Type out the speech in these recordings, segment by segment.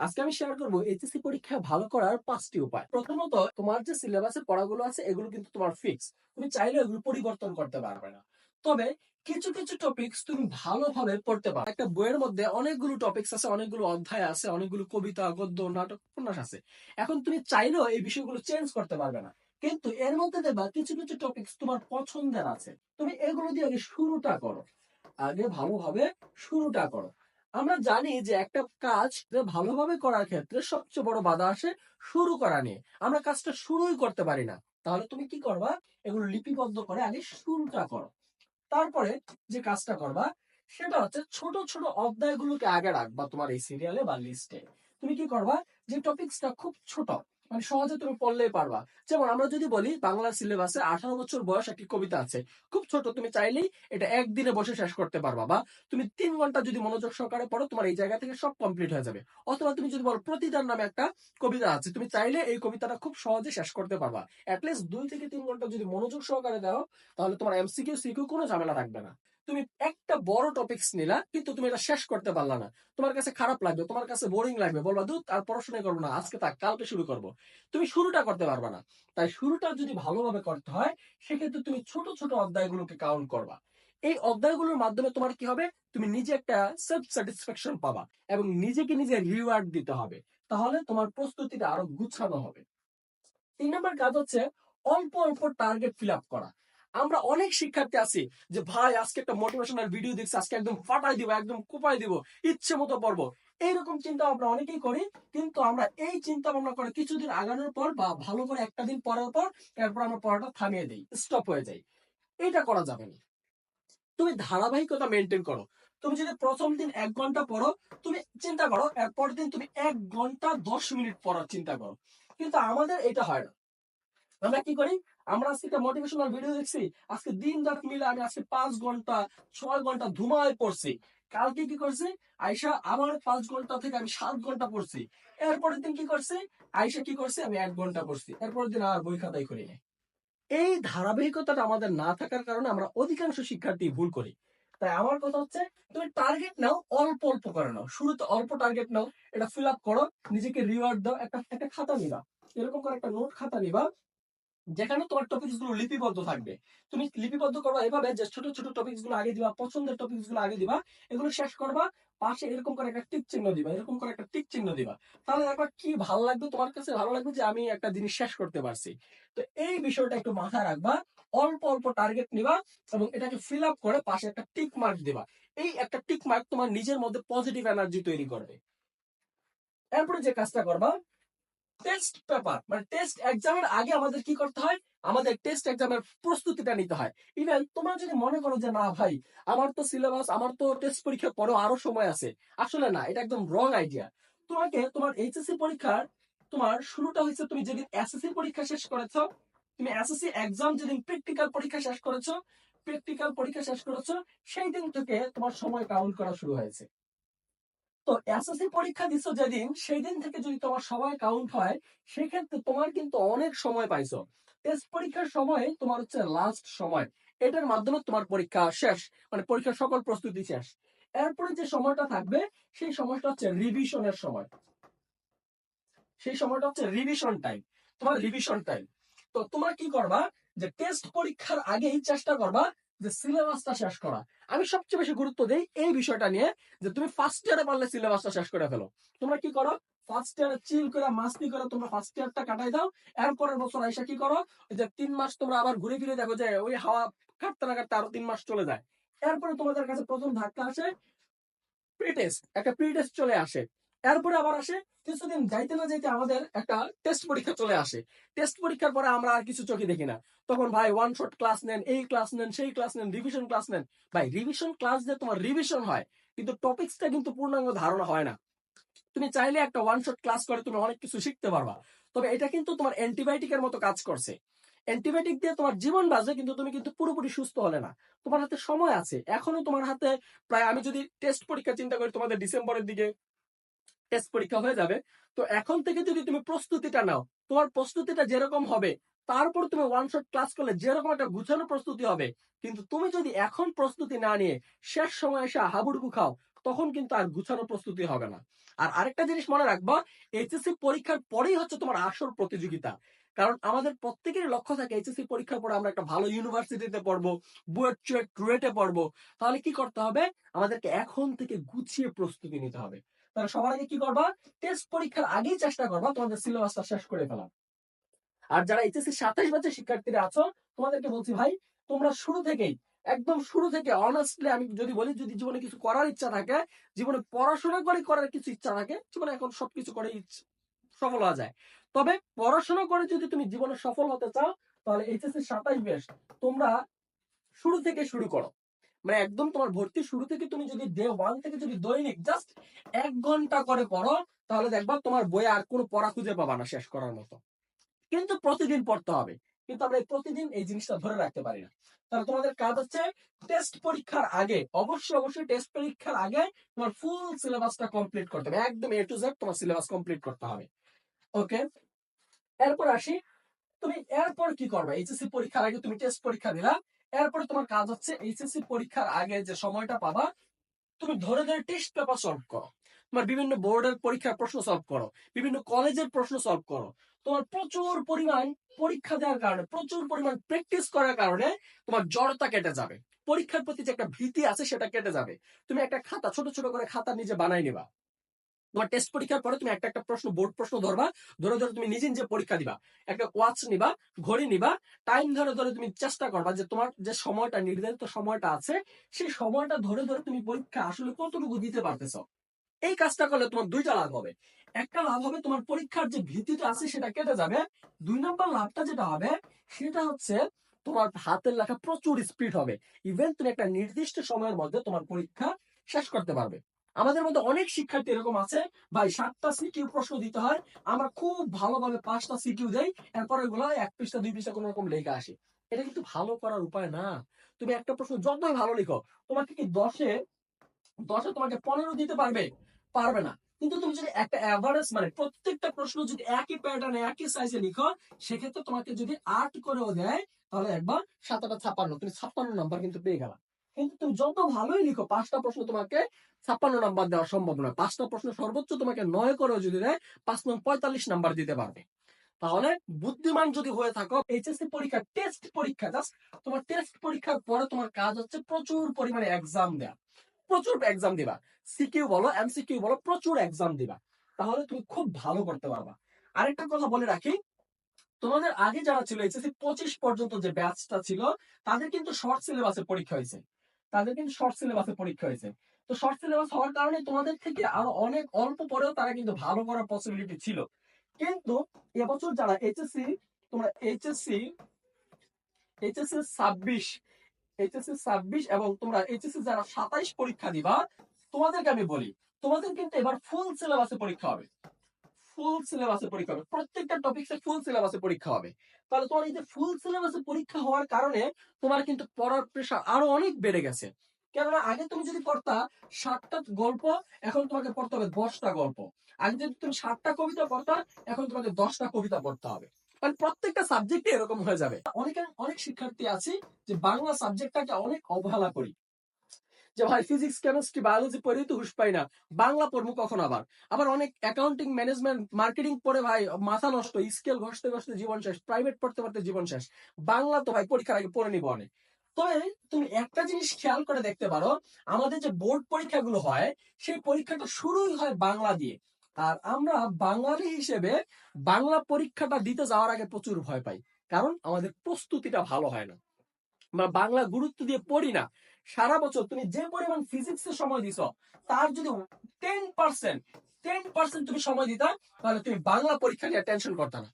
আজকে আমি শেয়ার করব এইচএসসি পরীক্ষা ভালো করার পাঁচটি উপায়। প্রথমত, তোমার যে সিলেবাসের পড়াগুলো আছে, এগুলো কিন্তু তোমার ফিক্স তুমি চাইলে এগুলো পরিবর্তন করতে পারবে না। তবে, কিছু কিছু টপিকস তুমি ভালোভাবে পড়তে পারো। একটা বইয়ের মধ্যে অনেকগুলো টপিকস আছে, অনেকগুলো অধ্যায় আছে, অনেকগুলো কবিতা, গদ্য, নাটক, উপন্যাস আছে। এখন তুমি চাইলেও এই বিষয়গুলো চেঞ্জ করতে পারবে না। কিন্তু এর মধ্যে দেখবা কিছু কিছু টপিকস তোমার পছন্দের আছে। তুমি এগুলো দিয়ে আগে শুরুটা করো। আগে ভালোভাবে শুরুটা করো। আমরা জানি যে একটা কাজ ভালোভাবে করার ক্ষেত্রে সবচেয়ে বড় বাধা আসে শুরু করা নিয়ে। আমরা কাজটা শুরুই করতে পারি না। তাহলে তুমি কি করবা? এগুলো লিপিবদ্ধ করে আগে শুরুটা করো। তারপরে যে কাজটা করবা, সেটা হচ্ছে ছোট ছোট অধ্যায়গুলোকে আগে রাখবা তোমার এই সিরিয়ালে বা লিস্টে তুমি কি করবা? যে টপিকসটা খুব ছোট মানে সহজে তুমি পড়লেই পারবা। যেমন আমরা যদি বলি, বাংলা সিলেবাসে আঠারো বছর বয়স একটি কবিতা আছে। খুব ছোট, তুমি চাইলেই এটা একদিনে বসে শেষ করতে পারবা বা তুমি তিন ঘণ্টা যদি মনোযোগ সহকারে পড়ো, তোমার এই জায়গা থেকে সব কমপ্লিট হয়ে যাবে। অথবা তুমি যদি বলো, প্রতিদান নামে একটা কবিতা আছে, তুমি চাইলে এই কবিতাটা খুব সহজে শেষ করতে পারবা। অ্যাটলিস্ট দুই থেকে তিন ঘণ্টা যদি মনোযোগ সহকারে দাও, তাহলে তোমার এমসিকিউ সিকিউ কোনো ঝামেলা থাকবে না। তুমি একটা বড় টপিকস নিলা, কিন্তু তুমি এটা শেষ করতে পারলা না। তোমার কাছে খারাপ লাগবে, তোমার কাছে বোরিং লাগবে। বলবা দুধ আর পড়াশোনা করব না, আজকে থাক, কালকে শুরু করব। তুমি শুরুটা করতে পারবা না। তাই শুরুটা যদি ভালোভাবে করতে হয়, সেক্ষেত্রে তুমি ছোট ছোট অধ্যায়গুলোকে কাউন্ট করবা। এই অধ্যায়গুলোর মাধ্যমে তোমার কি হবে? তুমি নিজে একটা সেলফ স্যাটিসফ্যাকশন পাবা এবং নিজেকে নিজে রিওয়ার্ড দিতে হবে। তাহলে তোমার প্রস্তুতিটা আরও গুছানো হবে। তিন নম্বর কাজ হচ্ছে অল্প অল্প টার্গেট ফিল আপ করা। আমরা অনেক শিক্ষার্থী আছি যে, ভাই, আজকে একটা মোটিভেশনাল ভিডিও দেখছি, আজকে একদম ফাটাই দিব, একদম কোপাই দিব, ইচ্ছে মতো পড়ব। এইরকম চিন্তা আমরা অনেকেই করি, কিন্তু আমরা এই চিন্তা ভাবনা করে কিছুদিন আগানোর পর বা ভালো করে একটা দিন পড়ার পর, এরপর আমরা পড়াটা থামিয়ে দিই স্টপ হয়ে যাই। এটা করা যাবে না। তুমি ধারাবাহিকতা মেনটেন করো। তুমি যদি প্রথম দিন এক ঘণ্টা পড়ো, তুমি চিন্তা করো, এরপর দিন তুমি এক ঘণ্টা দশ মিনিট পড়ার চিন্তা করো। কিন্তু আমাদের এটা হয় না। আমরা কি করি? আমরা আজকে একটা মোটিভেশনাল ভিডিও দেখছি। আজকে দিন রাত মিলে আমি আজকে পাঁচ ঘণ্টা, ছয় ঘণ্টা ধুমায় পড়ছি। কালকে কি করছি? আয়সা আবার পাঁচ ঘণ্টা থেকে আমি সাত ঘণ্টা পড়ছি। এরপরের দিন কি করছে? আয়সা কি করছে? আমি এক ঘণ্টা পড়ছি। এরপরের দিন আর বই খাতাই করি নাই এই ধারাবাহিকতাটা আমাদের না থাকার কারণে আমরা অধিকাংশ শিক্ষার্থী ভুল করি। তাই আমার কথা হচ্ছে, তুমি টার্গেট নাও, অল্প অল্প করে নাও। শুরুতে অল্প টার্গেট নাও। এটা ফিল আপ করো, নিজেকে রিওয়ার্ড দাও, একটা একটা খাতা নিবা। এরকম করে একটা নোট খাতা নিবা। যেখানে তোমার টপিকসগুলো লিপিবদ্ধ থাকবে। তুমি লিপিবদ্ধ করবা এভাবে যে ছোট ছোট টপিকসগুলো আগে দিবা, পছন্দের টপিকসগুলো আগে দিবা, এগুলো শেষ করবা, পাশে এরকম করে একটা টিক চিহ্ন দিবা, এরকম করে একটা টিক চিহ্ন দিবা। তাহলে দেখবা কি ভালো লাগবে, তোমার কাছে ভালো লাগবে যে আমি একটা জিনিস শেষ করতে পারছি। তো এই বিষয়টা একটু মাথায় রাখবা, অল্প অল্প টার্গেট নিবা এবং এটাকে ফিল আপ করে পাশে একটা টিক মার্ক দিবা। এই একটা টিক মার্ক তোমার নিজের মধ্যে পজিটিভ এনার্জি তৈরি করবে। এরপরে যে কাজটা করবা টেস্ট পেপার মানে টেস্ট এক্সামের আগে আমাদের কি করতে হয়? আমাদের টেস্ট এক্সামের প্রস্তুতিটা নিতে হয়। ইভেন তোমরা যদি মনে করো যে, না ভাই, আমার তো সিলেবাস আমার তো টেস্ট পরীক্ষা পরেও আরও সময় আছে। আসলে না, এটা একদম রং আইডিয়া তোমাকে তোমার এইচএসসি পরীক্ষার, তোমার শুরুটা হয়েছে তুমি যেদিন এসএসসি পরীক্ষা শেষ করেছ, তুমি এসএসসি এক্সাম যেদিন প্র্যাকটিক্যাল পরীক্ষা শেষ করেছ প্র্যাকটিক্যাল পরীক্ষা শেষ করেছ সেই দিন থেকে তোমার সময় কাউন্ট করা শুরু হয়েছে। তো এসএসসি পরীক্ষা দিচ্ছ যেদিন সেই দিন থেকে যদি তোমার সময় কাউন্ট হয়, সেক্ষেত্রে তোমার কিন্তু অনেক সময় পাইছো। টেস্ট পরীক্ষার সময় তোমার হচ্ছে লাস্ট সময়। এটার মাধ্যমে তোমার পরীক্ষা শেষ মানে পরীক্ষার সকল প্রস্তুতি শেষ। এরপরে যে সময়টা থাকবে, সেই সময়টা হচ্ছে রিভিশনের সময়। সেই সময়টা হচ্ছে রিভিশন টাইম তোমার রিভিশন টাইম তো তোমরা কি করবা? যে টেস্ট পরীক্ষার আগেই চেষ্টা করবা যে সিলেবাসটা শেষ করা। আমি সবচেয়ে বেশি গুরুত্ব দেই এই বিষয়টা নিয়ে যে তুমি ফার্স্ট ইয়ারে পারলে সিলেবাসটা শেষ করে ফেলো। তোমরা কি করো? ফার্স্ট ইয়ারে চিল করে, মাস্তি করে তোমরা ফার্স্ট ইয়ারটা কাটাই দাও। এরপরের বছর আইসা কি করো? যে তিন মাস তোমরা আবার ঘুরে ফিরে দেখো যে ওই হাওয়া কাটতে না কাটতে আরও তিন মাস চলে যায়। এরপরে তোমাদের কাছে প্রথম ধাক্কা আসে প্রি টেস্ট একটা প্রি টেস্ট চলে আসে। এরপরে আবার আসে, কিছুদিন যাইতে না যাইতে আমাদের একটা টেস্ট পরীক্ষা চলে আসে। টেস্ট পরীক্ষার পরে আমরা আর কিছু চোখে দেখি না। তখন ভাই ওয়ান শট ক্লাস নেন, এই ক্লাস নেন, সেই ক্লাস নেন রিভিশন ক্লাস নেন। ভাই রিভিশন ক্লাস যে তোমার রিভিশন হয়, কিন্তু টপিক্সটা কিন্তু পূর্ণাঙ্গ ধারণা হয় না। তুমি চাইলে একটা ওয়ান শট ক্লাস করে তুমি অনেক কিছু শিখতে পারবা। তবে এটা কিন্তু তোমার অ্যান্টিবায়োটিকের মতো কাজ করছে। অ্যান্টিবায়োটিক দিয়ে তোমার জীবন বাঁচবে, কিন্তু তুমি কিন্তু পুরোপুরি সুস্থ হলে না। তোমার হাতে সময় আছে। এখনও তোমার হাতে প্রায়, আমি যদি টেস্ট পরীক্ষা চিন্তা করি তোমাদের ডিসেম্বরের দিকে টেস্ট পরীক্ষা হয়ে যাবে। তো এখন থেকে যদি তুমি প্রস্তুতিটা নাও, তোমার প্রস্তুতিটা যেরকম হবে, তারপর তুমি ওয়ান শট ক্লাস করলে যেরকম একটা গুছানো প্রস্তুতি হবে। কিন্তু তুমি যদি এখন প্রস্তুতি না নিয়ে শেষ সময় এসে হাবুডুবু খাও, তখন কিন্তু আর গুছানো প্রস্তুতি হবে না। আর আরেকটা জিনিস মনে রাখবা এইচএসসি পরীক্ষার পরেই হচ্ছে তোমার আসল প্রতিযোগিতা। কারণ আমাদের প্রত্যেকেরই লক্ষ্য থাকে এইচএসসি পরীক্ষার পরে আমরা একটা ভালো ইউনিভার্সিটিতে পড়ব বুয়েট চুয়েট রুয়েটে পড়ব। তাহলে কি করতে হবে? আমাদেরকে এখন থেকে গুছিয়ে প্রস্তুতি নিতে হবে। তাহলে সবার আগে কি করবা? টেস্ট পরীক্ষার আগেই চেষ্টা করবা তোমাদের সিলেবাসটা শেষ করে ফেলা আর যারা এইচএসসি সাতাইশ ব্যাচের শিক্ষার্থীরা আছো, তোমাদেরকে বলছি ভাই, তোমরা শুরু থেকেই, একদম শুরু থেকে অনেস্টলি আমি যদি বলি, যদি জীবনে কিছু করার ইচ্ছা থাকে, জীবনে পড়াশোনা করে করার কিছু ইচ্ছা থাকে, জীবনে এখন সবকিছু করে সফল হওয়া যায়। তবে পড়াশোনা করে যদি তুমি জীবনে সফল হতে চাও, তাহলে এইচএসসি সাতাইশ বেশ তোমরা শুরু থেকে শুরু করো। মানে একদম তোমার ভর্তি শুরু থেকে তুমি যদি ডে ওয়ান থেকে যদি দৈনিক জাস্ট এক ঘণ্টা করে পড়ো, তাহলে দেখবা তোমার বইয়ে আর কোনো পড়া খুঁজে পাবা না শেষ করার মতো। কিন্তু প্রতিদিন পড়তে হবে। কিন্তু আমরা প্রতিদিন এই জিনিসটা ধরে রাখতে পারি না। তাহলে তোমাদের কাজ হচ্ছে টেস্ট পরীক্ষার আগে, অবশ্যই অবশ্যই টেস্ট পরীক্ষার আগে তোমার ফুল সিলেবাসটা কমপ্লিট করতে হবে। একদম এ টু জেড তোমার সিলেবাস কমপ্লিট করতে হবে। ওকে এরপর আসি, তুমি এরপর কি করবে? এইচএসসি পরীক্ষার আগে তুমি টেস্ট পরীক্ষা দিলা। এরপর তোমার কাজ হচ্ছে এইচএসসি পরীক্ষার আগে যে সময়টা পাবা, তুমি ধরে ধরে টেস্ট পেপার সলভ করো। তোমার বিভিন্ন বোর্ডের পরীক্ষার প্রশ্ন সলভ করো, বিভিন্ন কলেজের প্রশ্ন সলভ করো। তোমার প্রচুর পরিমাণ পরীক্ষা দেওয়ার কারণে, প্রচুর পরিমাণ প্র্যাকটিস করার কারণে তোমার জড়তা কেটে যাবে। পরীক্ষার প্রতি যে একটা ভীতি আছে সেটা কেটে যাবে। তুমি একটা খাতা, ছোট ছোট করে খাতা নিজে বানাই নিবা। তোমার টেস্ট পরীক্ষার পরে তুমি একটা একটা প্রশ্ন বোর্ড প্রশ্ন ধরবা, ধরে ধরে তুমি নিজে নিজে পরীক্ষা দিবা। একটা ওয়াচ নিবা, ঘড়ি নিবা টাইম ধরে ধরে তুমি চেষ্টা করবা যে তোমার যে সময়টা, নির্ধারিত সময়টা আছে, সেই সময়টা ধরে ধরে তুমি পরীক্ষা আসলে কতটুকু দিতে পারতেছ। এই কাজটা করলে তোমার দুইটা লাভ হবে। একটা লাভ হবে তোমার পরীক্ষার যে ভীতিটা আছে, সেটা কেটে যাবে। দুই নম্বর লাভটা যেটা হবে, সেটা হচ্ছে তোমার হাতের লেখা প্রচুর স্পিড হবে। ইভেন তুমি একটা নির্দিষ্ট সময়ের মধ্যে তোমার পরীক্ষা শেষ করতে পারবে। আমাদের মধ্যে অনেক শিক্ষার্থী এরকম আছে, ভাই, সাতটা সিকিউ প্রশ্ন দিতে হয়, আমরা খুব ভালোভাবে পাঁচটা সিকিউ দেই, এরপর এগুলো এক পৃষ্ঠা, দুই পৃষ্ঠা কোন রকম লেখা আসে। এটা কিন্তু ভালো করার উপায় না। তুমি একটা প্রশ্ন যতই ভালো লিখো, তোমাকে কি দশে দশে তোমাকে পনেরো দিতে পারবে? পারবে না। কিন্তু তুমি যদি একটা অ্যাভারেজ মানে প্রত্যেকটা প্রশ্ন যদি একই প্যাটার্নে একই সাইজে লিখো, সেক্ষেত্রে তোমাকে যদি আট করেও দেয়, তাহলে একবার সাত আটা ছাপ্পান্ন, তুমি ছাপ্পান্ন নাম্বার কিন্তু পেয়ে গেলা। কিন্তু তুমি যত ভালোই লিখো, পাঁচটা প্রশ্ন তোমাকে ছাপ্পান্ন নাম্বার দেওয়া সম্ভব নয়। পাঁচটা প্রশ্ন সর্বোচ্চ তোমাকে নয় করেও যদি দেয়, পাঁচ নং পঁয়তাল্লিশ নাম্বার দিতে পারবে। তাহলে বুদ্ধিমান যদি হয়ে থাকো, এইচএসসি পরীক্ষা টেস্ট পরীক্ষা জাস্ট তোমার টেস্ট পরীক্ষার পরে তোমার কাজ হচ্ছে প্রচুর পরিমাণে এক্সাম দেয়া। প্রচুর এক্সাম দিবা। সিকিউ বলো এমসিকিউ বলো, প্রচুর এক্সাম দিবা। তাহলে তুমি খুব ভালো করতে পারবা। আরেকটা কথা বলে রাখি, তোমাদের আগে যারা ছিল, এইচএসসি পঁচিশ পর্যন্ত যে ব্যাচটা ছিল, তাদের কিন্তু শর্ট সিলেবাসে পরীক্ষা হয়েছে। তাদের কিন্তু শর্ট সিলেবাসে পরীক্ষা হয়েছে। তো শর্ট সিলেবাস হওয়ার কারণে তোমাদের থেকে আরও অনেক অল্প পরেও তারা কিন্তু ভালো করার পসিবিলিটি ছিল। কিন্তু এবছর যারা এইচএসসি তোমরা এইচএসসি এইচএসসি ছাব্বিশ এইচএসসি ছাব্বিশ এবং তোমরা এইচএসসি যারা সাতাইশ পরীক্ষা দিবা, তোমাদেরকে আমি বলি, তোমাদের কিন্তু এবার ফুল সিলেবাসে পরীক্ষা হবে। ফুল সিলেবাসে পরীক্ষা হবে। প্রত্যেকটা টপিক্সে ফুল সিলেবাসে পরীক্ষা হবে। তাহলে তোমার এই যে ফুল সিলেবাসে পরীক্ষা হওয়ার কারণে তোমার কিন্তু পড়ার প্রেশার আরও অনেক বেড়ে গেছে। কেননা আগে তুমি যদি পড়তা ষাটটা গল্প, এখন তোমাকে পড়তে হবে দশটা গল্প। আগে যদি তুমি সাতটা কবিতা পড়তা, এখন তোমাকে দশটা কবিতা পড়তে হবে। মানে প্রত্যেকটা সাবজেক্টে এরকম হয়ে যাবে। অনেক অনেক শিক্ষার্থী আছে যে বাংলা সাবজেক্টটাকে অনেক অবহেলা করি। যে ভাই ফিজিক্স, কেমিস্ট্রি, বায়োলজি পড়েই তো হুশ পাই না। বাংলা পড়ব কখন আবার? আবার অনেক অ্যাকাউন্টিং ম্যানেজমেন্ট মার্কেটিং পড়ে ভাই, মাথা নষ্ট স্কেল ঘষতে ঘষতে জীবন শেষ প্রাইভেট পড়তে পড়তে জীবন শেষ। বাংলা তো ভাই পরীক্ষার আগে পড়ে নিবো অনেক। তবে তুমি একটা জিনিস খেয়াল করে দেখতে পারো, আমাদের যে বোর্ড পরীক্ষাগুলো হয়, সেই পরীক্ষাটা শুরুই হয় বাংলা দিয়ে। আর আমরা বাঙালি হিসেবে বাংলা পরীক্ষাটা দিতে যাওয়ার আগে প্রচুর ভয় পাই। কারণ আমাদের প্রস্তুতিটা ভালো হয় না। আমরা বাংলা গুরুত্ব দিয়ে পড়ি না, সারা বছর তুমি যে পরিমাণ ফিজিক্সে সময় দিছ, তার যদি টেন পার্সেন্ট টেন পার্সেন্ট তুমি সময় দিতা, তাহলে তুমি বাংলা পরীক্ষা নিয়ে টেনশন করতে না।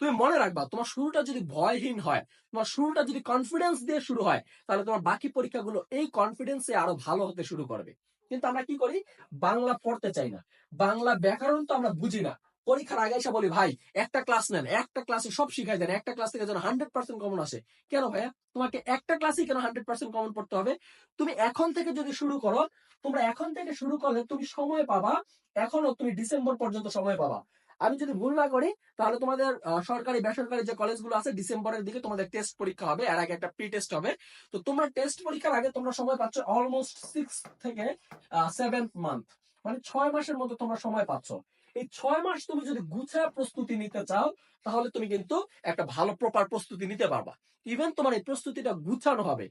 তুমি মনে রাখবা, তোমার শুরুটা যদি ভয়হীন হয়, তোমার শুরুটা যদি কনফিডেন্স দিয়ে শুরু হয়, তাহলে তোমার বাকি পরীক্ষাগুলো এই কনফিডেন্সে আরও ভালো হতে শুরু করবে। কিন্তু আমরা কি করি? বাংলা পড়তে চাই না। বাংলা ব্যাকরণ তো আমরা বুঝি না। পরীক্ষার আগে এসে বলি, ভাই, একটা ক্লাস নেন, একটা ক্লাসে সব শিখাই দেন, একটা ক্লাস থেকে যেন হান্ড্রেড পার্সেন্ট কমন আসে। কেন ভাইয়া? তোমাকে একটা ক্লাসই কেন হান্ড্রেড পার্সেন্ট কমন পড়তে হবে? তুমি এখন থেকে যদি শুরু করো, তোমরা এখন থেকে শুরু করলে তুমি সময় পাবা, এখনও তুমি ডিসেম্বর পর্যন্ত সময় পাবা। আমি যদি ভুল না করি, তাহলে তোমাদের সরকারি, বেসরকারি যে কলেজগুলো আছে ডিসেম্বরের দিকে তোমাদের টেস্ট পরীক্ষা হবে, এর আগে একটা প্রি টেস্ট হবে। তো তোমরা টেস্ট পরীক্ষার আগে তোমরা সময় পাচ্ছ অলমোস্ট সিক্স থেকে সেভেন্থ মান্থ মানে ছয় মাসের মতো তোমরা সময় পাচ্ছ। এই ছয় মাস তুমি যদি গুছায় প্রস্তুতি নিতে চাও, তাহলে তুমি কিন্তু একটা ভালো প্রপার প্রস্তুতি নিতে পারবা। ইভেন তোমার এই প্রস্তুতিটা গুছানো হবে।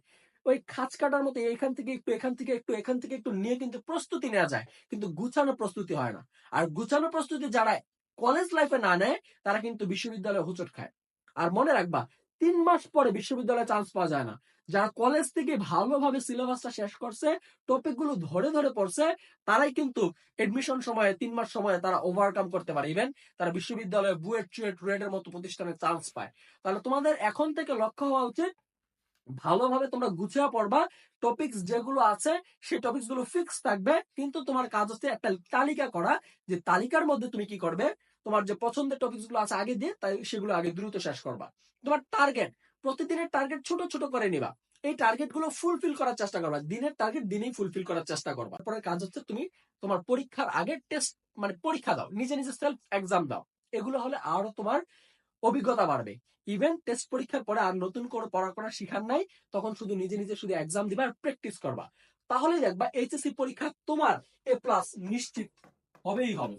ওই খাঁচ কাটার মতো এখান থেকে একটু, এখান থেকে একটু, এখান থেকে একটু নিয়ে কিন্তু প্রস্তুতি নেওয়া যায়। কিন্তু গুছানো প্রস্তুতি হয় না। আর গুছানো প্রস্তুতি যারা কলেজ লাইফে না নেয়, তারা কিন্তু বিশ্ববিদ্যালয়ে হুচট খায়। আর মনে রাখবা তিন মাস পরে বিশ্ববিদ্যালয়ে চান্স পাওয়া যায় না। যারা কলেজ থেকে ভালোভাবে সিলেবাসটা শেষ করছে টপিকগুলো ধরে ধরে পড়ছে, তারাই কিন্তু এডমিশন সময়ে, তিন মাস সময়ে তারা ওভারকাম করতে পারে। ইভেন তারা বিশ্ববিদ্যালয়ে বুয়েট, চুয়েট রুয়েটের মতো প্রতিষ্ঠানে চান্স পায়। তাহলে তোমাদের এখন থেকে লক্ষ্য হওয়া উচিত, ভালোভাবে তোমরা গুছিয়ে পড়বা টপিকস যেগুলো আছে, সেই টপিকসগুলো ফিক্স থাকবে, কিন্তু তোমার কাজ হচ্ছে একটা তালিকা করা, যে তালিকার মধ্যে তুমি কি করবে তোমার যে পছন্দের টপিকসগুলো আছে আগে দিয়ে, তাই সেগুলো আগে দ্রুত শেষ করবা। তোমার টার্গেট প্রতিদিনের টার্গেট ছোট ছোট করে নিবা। এই টার্গেটগুলো ফুলফিল করার চেষ্টা করবা। দিনের টার্গেট দিনেই ফুলফিল করার চেষ্টা করবা। তারপরে কাজ হচ্ছে তুমি তোমার পরীক্ষার আগে টেস্ট মানে পরীক্ষা দাও, নিজে নিজে সেলফ এক্সাম দাও। এগুলো হলে আরও তোমার অভিজ্ঞতা বাড়বে। ইভেন টেস্ট পরীক্ষার পরে আর নতুন করে পড়াশোনা শিখার নাই, তখন শুধু নিজে নিজে শুধু এক্সাম দিবা আর প্র্যাকটিস করবা। তাহলে দেখবা এইচএসসি পরীক্ষা তোমার এ প্লাস নিশ্চিত হবেই হবে।